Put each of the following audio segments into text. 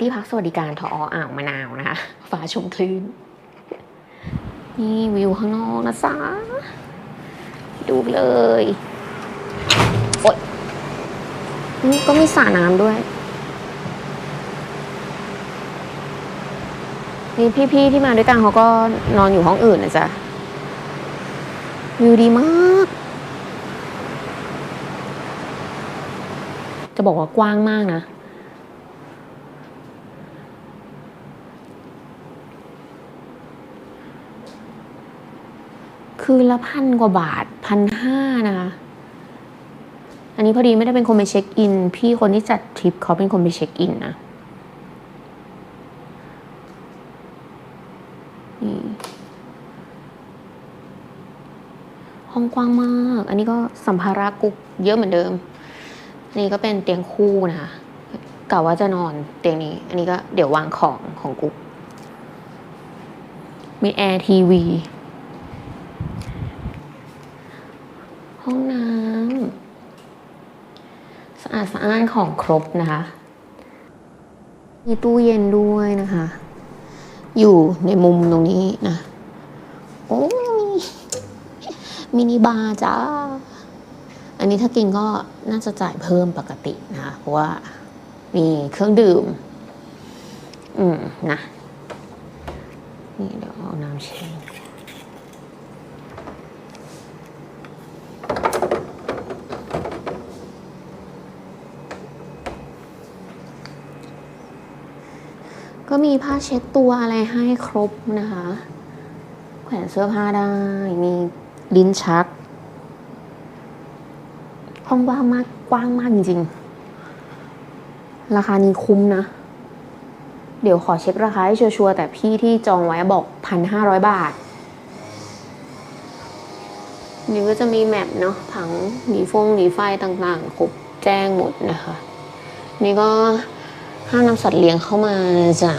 ที่พักสวัสดิการทออ่างมะนาวนะคะฟ้าชมคลื่น นี่วิวข้างนอกนะจ๊ะดูเลยโอ๊ยนี่ก็มีสระน้ำด้วยนี่พี่ๆที่มาด้วยกันเขาก็นอนอยู่ห้องอื่นนะจ๊ะวิวดีมาก จะบอกว่ากว้างมากนะ คืนละพันกว่าบาทพันห้านะคะอันนี้พอดีไม่ได้เป็นคนไปเช็คอิน พี่คนที่จัดทริปเขาเป็นคนไปเช็คอินนะนี่ห้องกว้างมาก อันนี้ก็สัมภาระกุ๊กเยอะเหมือนเดิม นี่ก็เป็นเตียงคู่นะคะกะว่าจะนอนเตียงนี้ อันนี้ก็เดี๋ยววางของของกุ๊กมีแอร์ทีวี ห้องน้ำสะอาดสะอ้านของครบนะคะ มีตู้เย็นด้วยนะคะ อยู่ในมุมตรงนี้นะ โอ้ยมินิบาร์จ้า อันนี้ถ้ากินก็น่าจะจ่ายเพิ่มปกตินะคะเพราะว่ามีเครื่องดื่ม อืมนะ นี่เดี๋ยวเอาน้ำเช็ด ก็มีผ้าเช็ดตัวอะไรให้ครบนะคะ แขวนเสื้อผ้าได้ มีลิ้นชัก ห้องว่างมากกว้างมากจริงๆ ราคานี้คุ้มนะ เดี๋ยวขอเช็คราคาให้ชัวร์แต่พี่ที่จองไว้บอกพันห้าร้อยบาท นี่ก็จะมีแมปเนาะผังหนีฟงหนีไฟต่างๆ ครบแจ้งหมดนะคะ นี่ก็ ห้ามนำสัตว์เลี้ยงเข้ามานะจ๊ะ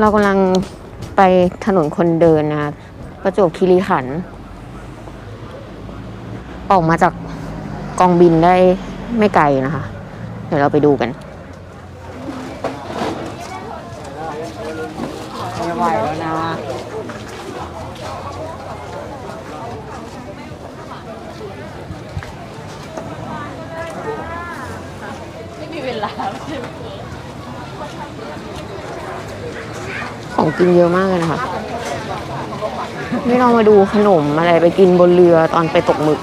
เรากำลังไปถนนคนเดินนะคะประจวบคีรีขันธ์ออกมาจากกองบินได้ไม่ไกลนะคะ เดี๋ยวเราไปดูกัน ไม่ไหวแล้วนะ ของกินเยอะมากเลยนะคะนี่เรามาดูขนมอะไรไปกินบนเรือตอนไปตกหมึก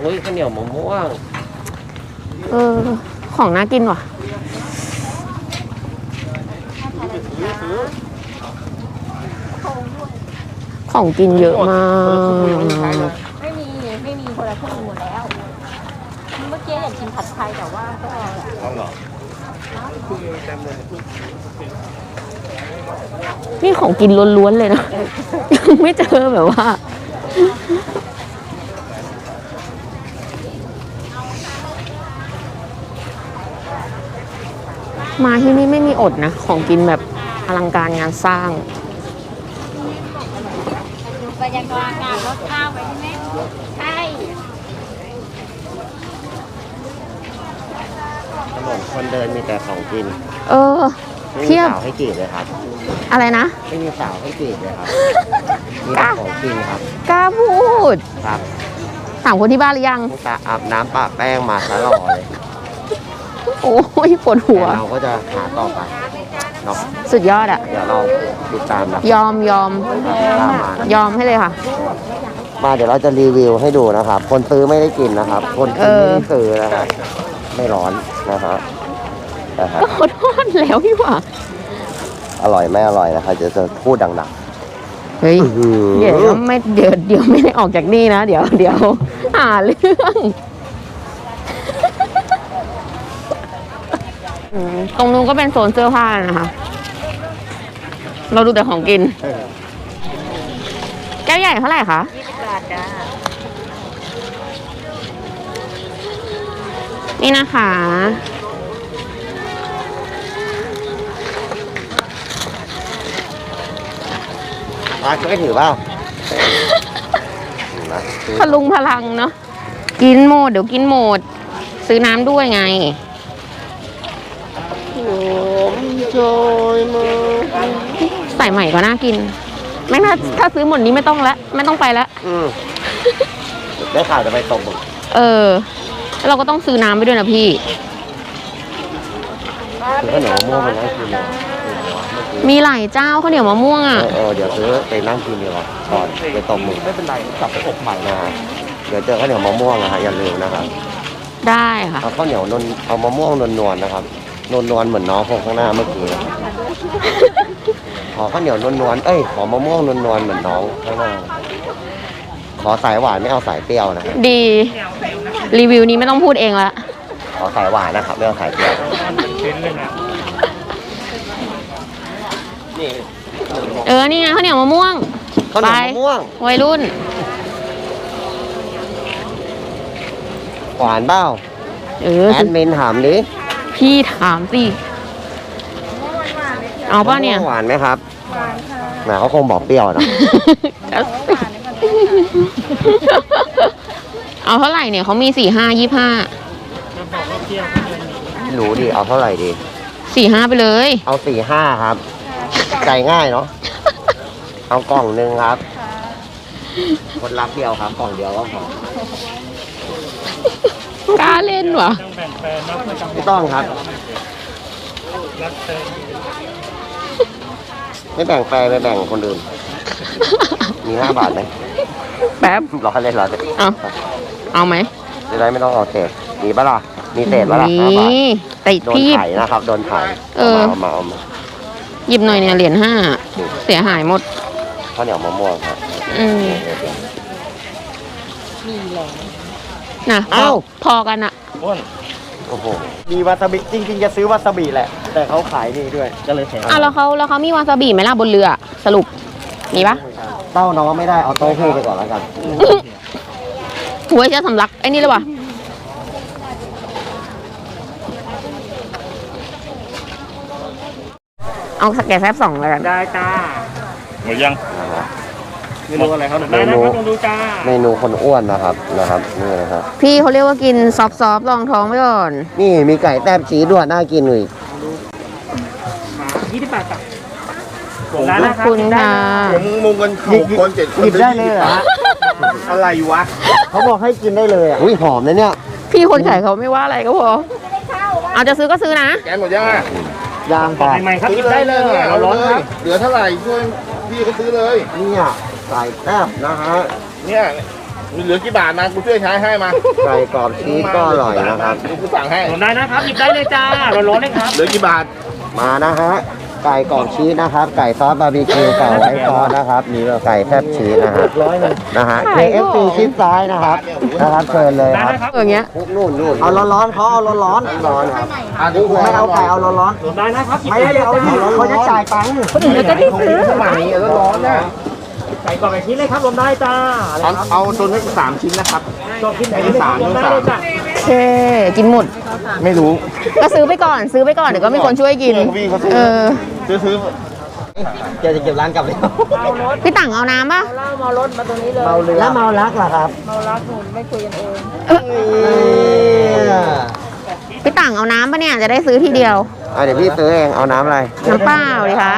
โอ้ยข้าวเหนียวมะม่วง เออ ของน่ากินว่ะ ของกินเยอะมาก ไม่มีพวกนี้หมดแล้ว เมื่อกี้อยากกินผัดไทยแต่ว่าก็เอาเหรอนี่ของกินล้วนๆเลยนะยังไม่เจอแบบว่า มาที่นี่ไม่มีอดนะ ของกินแบบอลังการงานสร้าง ดูบรรยากาศการรถข้าวไปใช่ไหมใช่ถนนคนเดินมีแต่ของกินเออ ไม่เพีมียบ สาวให้จีบเลยครับ อะไรนะ ไม่มีสาวให้จีบเลยครับมีแต่ของกินครับกล้าพูด ครับถามคนที่บ้านหรือยังตั้งแต่อาบน้ำปะแป้งมาตลอดเลยโอ้ยปวดหัว แต่เราก็จะหาต่อไป เนาะสุดยอดอะเดี๋ยวเราติดตามนะยอมยอมตามมานะยอมให้เลยค่ะ มาเดี๋ยวเราจะรีวิวให้ดูนะครับ คนซื้อไม่ได้กินนะครับ คนกินไม่ได้ซื้อนะครับไม่ร้อนนะครับนะครับก็ขอโทษแล้วพี่หว่าอร่อยไม่อร่อยนะครับจะจะพูดดังเฮ้ยๆเดี๋ยวไม่เดี๋ยวเดี๋ยวไม่ได้ออกจากนี่นะ เดี๋ยวเดี๋ยวหาเรื่องอืม ตรงนู้นก็เป็นโซนเสื้อผ้านะคะ เราดูแต่ของกิน แก้วใหญ่เท่าไหร่คะยี่สิบบาทจ้า นี่นะคะ มาช่วยถือเปล่านะพลุงพลังเนาะ กินหมด เดี๋ยวกินหมด ซื้อน้ำด้วยไง จอยมาใส่ใหม่ก็น่ากินไม่น่าถ้าซื้อหมดนี้ไม่ต้องละไม่ต้องไปละอืมได้ข่าวจะไปตกหมึกเออแล้วเราก็ต้องซื้อน้ำไปด้วยนะพี่ ซื้อข้าวเหนียวมะม่วงไปนั่งกินเลยเมื่อกี้มีหลายเจ้าข้าวเหนียวมะม่วงเออะ อเออเดี๋ยวซื้อไปนั่งกินดีกว่าก่อนไปตกหมึกไม่เป็นไรกลับไปอบใหม่นะฮะเดี๋ยวเจอข้าวเหนียวมะม่วงนะฮะอย่าลืมนะครับได้ค่ะ เอาข้าวเหนียวนวลเอามะม่วงนวลๆนะครับ นวลนวลๆเหมือนน้องคนข้างหน้าเมื่อกี้นะขอข้าวเหนียวนวลนวลๆเอ้ยขอมะม่วงนวลนวลๆเหมือนน้องข้างหน้า ขอสายหวานไม่เอาสายเปรี้ยวนะครับดี รีวิวนี้ไม่ต้องพูดเองละขอสายหวานนะครับไม่เอาสายเปรี้ยวนี่เออ นี่ไงข้าวเหนียวมะม่วงข้าวเหนียวมะม่วงวัยรุ่น หวานเปล่าเออแอดมินถามดิ พี่ถามสิเอาป่ะเนี่ยมะม่วงหวานไหมครับหวานค่ะแหมเขาคงบอกเปรี้ยวนะเอาเท่าไหร่เนี่ยเขามีสี่ห้ายี่ห้าไม่รู้ดิเอาเท่าไหร่ดี สี่ห้าไปเลย เอาสี่ห้าครับ ใจง่ายเนาะ เอากล่องหนึ่งครับ คนรับเดียวครับกล่องเดียวก็พอ กล้าเล่นวะไม่ต้องครับไม่แบ่งแปลไปแบ่งคนอื่น มีห้าบาทไหมแป๊บรอเล่นรอเล่นเอาเอาไหมจะได้ไม่ต้องเอาเศษมีปะล่ะมีเศษปะล่ะห้าบาทนี่แต่โดนพี่หยิบไถ่นะครับ โดนไถ่เออ เอามาเอามาหยิบหน่อยเนี่ยเหรียญห้าเสียหายหมด ข้าวเหนียวมะม่วงครับอืม นะพอเอ้า พอกันอะโอ้โห มีวาซาบิจริงๆจะซื้อวาซาบิแหละ แต่เขาขายนี่ด้วย ก็เลยแถมอะแล้วเขาแล้วเขามีวาซาบิไหมล่ะบนเรือสรุปมีปะเต้าน้องไม่ได้เอาเต้าหู้ไปก่อนแล้วกัน หวยจะสำลักไอ้นี่เลยวะเอาแกะแซบสองแล้วกัน ได้จ้าหมดยังนะครับ เมนูอะไรครับเมได้นะนูครับลองดูจ้าเมนูคนอ้วนนะครับนะครับนี่นะครับ พี่เขาเรียกว่ากินซอฟต์ๆรองท้องไปก่อน นี่มีไก่แต้มชีสด้วยน่ากินอีกยี่สิบบาทจ้ะผมได้ขนะอบครับคุณค่ะผมมุงกันหกคนเจ็ดคนหยิบได้เลยเหรอ อะไรวะ เขาบอกให้กินได้เลยอะอุ้ยหอมนะเนี่ยพี่คนขายเขาไม่ว่าอะไรก็พอเอาจะซื้อก็ซื้อนะแกนหมดยังอะยางต่ปออกใหม่ๆครับหยิบได้เลยเราร้อนครับ เหลือเท่าไหร่ช่วยพี่ก็ซื้อเลย เนี่ย ไก่แต้มนะฮะเนี่ยมีเหลือกี่บาทมากูช่วยใช้ให้มาไก่กรอบชีสก็อร่อยนะครับ กูสั่งให้ผมได้นะครับหยิบได้เลยจ้าเราร้อนเลยครับเหลือกี่บาทมานะฮะไก่กรอบชีสนะครับ ไก่ซอสบาร์บีคิวไก่ไว้ซอสนะครับมีไก่แทบชีสนะฮะนะฮะ KFC ชิดซ้ายนะครับนะครับเชิญเลยครับอย่างเงี้ยนู่นนู่นเอาร้อนๆเขาเอาร้อนร้อนครับๆไม่เอาไก่เอาร้อนได้นะครับๆไม่ได้เอาเขาจะจ่ายตังค์เดี๋ยวจะได้ซื้อใหม่แล้วร้อนนะ ใส่กล่องไอ้ชิ้นเลยครับรวมได้จ้าเอาเอาตัวนี้สามชิ้นนะครับชอบชิ้นไหนสามรวมได้สามเลยจ้ะโอเคกินหมด ไม่รู้ ก็ซื้อไปก่อนซื้อไปก่อนเดี๋ยวก็มีคนช่วยกิน พี่เขาซื้อ เออ ซื้อซื้อเจะจะเก็บร้านกลับแล้วพี่ต่างเอาน้ำป่ะเหล้าเมารถมาตรงนี้เลย เมาเรือแล้วเมารักล่ะครับเมารักหนุนไม่คุยกันเองพี่ต่างเอาน้ำป่ะเนี่ยจะได้ซื้อทีเดียว อะเดี๋ยวพี่ซื้อเอง เอาน้ำอะไร น้ำเปล่าดิคะ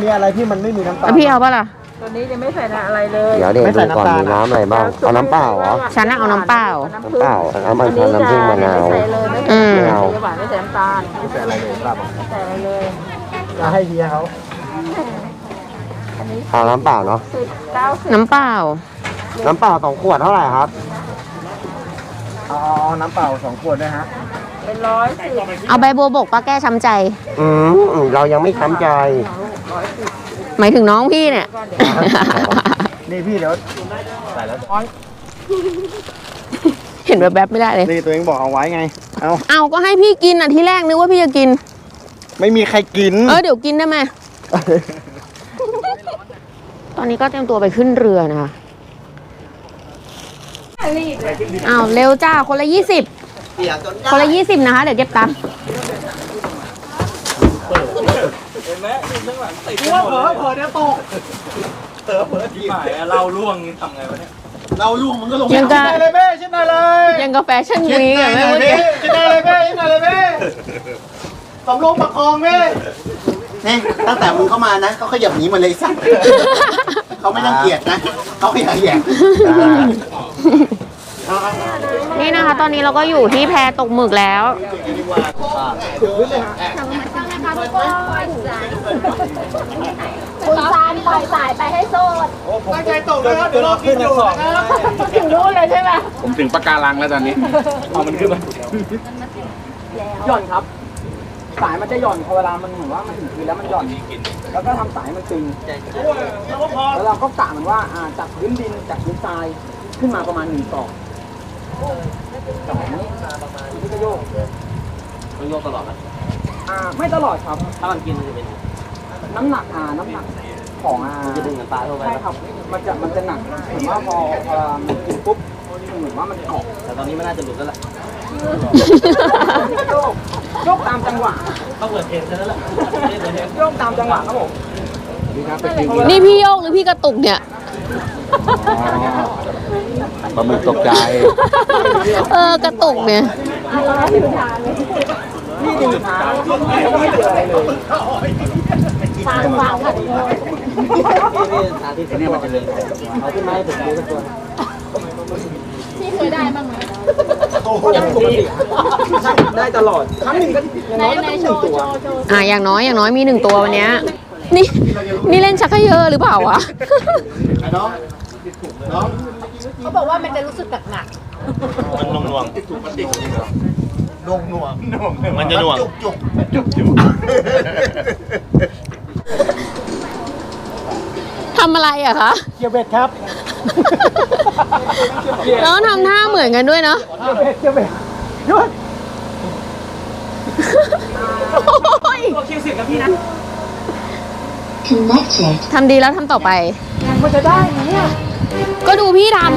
มีอะไรที่มันไม่มีน้ำตาแล้วพี่เอาป่ะล่ะ ตัวนี้ยังไม่ใส่อะไรเลยเดี๋ยวเดี๋ยวไม่ใส่ดูก่อนน้ำตาลมีน้ำอะไรบ้างเอาน้ำเปล่าเหรอฉันน่ะเอาน้ำเปล่าน้ำเปล่าน้ำมันน้ำผึ้งมะนาวไม่ใส่เลยไม่อืใส่มไม่ใส่หวานไม่ใส่น้ำตาลไม่ใส่อะไรเลยครับไม่ใส่อะไรเลยจะให้เฮียเขาเอาน้ำเปล่าเนาะสิบเก้าสิบน้ำเปล่า น้ำเปล่าสองขวดเท่าไหร่ครับเอาน้ำเปล่าสองขวดด้วยฮะเป็นร้อยสิบเอาใบบัวบกป้าแก้ช้ำใจ อืมเรายังไม่ช้ำใจ หมายถึงน้องพี่เนี่ย นี่พี่เดี๋ยวเห็นแบบแบบๆไม่ได้เลย นี่ตัวเองบอกเอาไว้ไง เอาเอาก็ให้พี่กินอะที่แรกนึกว่าพี่จะกิน ไม่มีใครกิน เออเดี๋ยวกินได้ไหม ตอนนี้ก็เตรียมตัวไปขึ้นเรือนะคะอ้าวเร็วจ้า คนละยี่สิบคนละยี่สิบนะคะ เดี๋ยวเก็บตังค์ เราล่วงทำไงวะเนี่ยเราลูกมันก็ลงยังกะ เลยแม่ชิ้นไหนเลยยังกาแฟชั่นวีคอะแม่เมื่อกี้ชิ้นไหนเลยแม่ชิ้นไหนเลยแม่สำรองประคองแม่นี่ตั้งแต่มึงเข้ามานะเขาขยับหนีมาเลยสักเขาไม่รังเกียจนะเขาขยับแยก นี่นะคะ ตอนนี้เราก็อยู่ที่แพตกหมึกแล้วคุณซานปล่อยสายไปให้โซดตั้งใจตกเลยครับเดี๋ยวรอกินอยู่นะครับถึงรู้เลยใช่ไหมผมถึงปะการังแล้วตอนนี้เอามันขึ้นมาหย่อนครับ สายมันจะหย่อนพอเวลามันเหมือนว่ามันถึงคืนแล้วมันหย่อนแล้วก็ทำสายมันตึงแล้วเราก็กะมันว่าอ่าจากพื้นดินจากพื้นทรายขึ้นมาประมาณหนึ่งศอก ศอกนี้นี่ก็โยกต้องโยกตลอดนะอ่าไม่ตลอดครับ ถ้ามันกินมันจะเป็นน้ำหนักอ่าน้ำหนักของอ่าจะดึงกันตาเข้าไปใช่ครับมันจะมันจะหนักเหมือนว่าพอพอมันกินปุ๊บเหมือนว่ามันออกแต่ตอนนี้ไม่น่าจะหลุดแล้วล่ะโยกโยกตามจังหวะต้องเปิดเพลงซะแล้วล่ะโยกตามจังหวะครับผมนี่พี่โยกหรือพี่กระตุกเนี่ย ปลาหมึกตกใจ เออกระตุกเนี่ยนี่ดึงขาแล้วก็ไม่เจออะไรเลยฟางฟางค่ะนี่ทางที่เนี่ยมันจะเดินเอาขึ้นมาให้ผมดูสักตัวพี่เคยได้บ้างไหมยังปกติได้ตลอด ครั้งหนึ่งก็อย่างในน้อยก็ในต้องหโชนึ่งว์ตัวโชว์โชว์อะอย่างน้อยอย่างน้อยมีหนึ่งตัววันเนี้ยนี่นี่เล่นชักเขยอหรือเปล่าวะ น้องน้อง เขาบอกว่ามันจะรู้สึกหนักมันน่วงน่วงน่วงน่วงมันจะน่วง จุกจุกจุกจุกทำอะไรอะคะ เกียร์เบ็ดครับ แล้วทำท่าเหมือนกันด้วยเนาะ เกียร์เบ็ดเกียร์เบ็ดหยุดโอ้ยคิวสิบกับพี่นะทำดีแล้วทำต่อไป มันจะได้ไหมเนี่ย ก็ดูพี่ทำ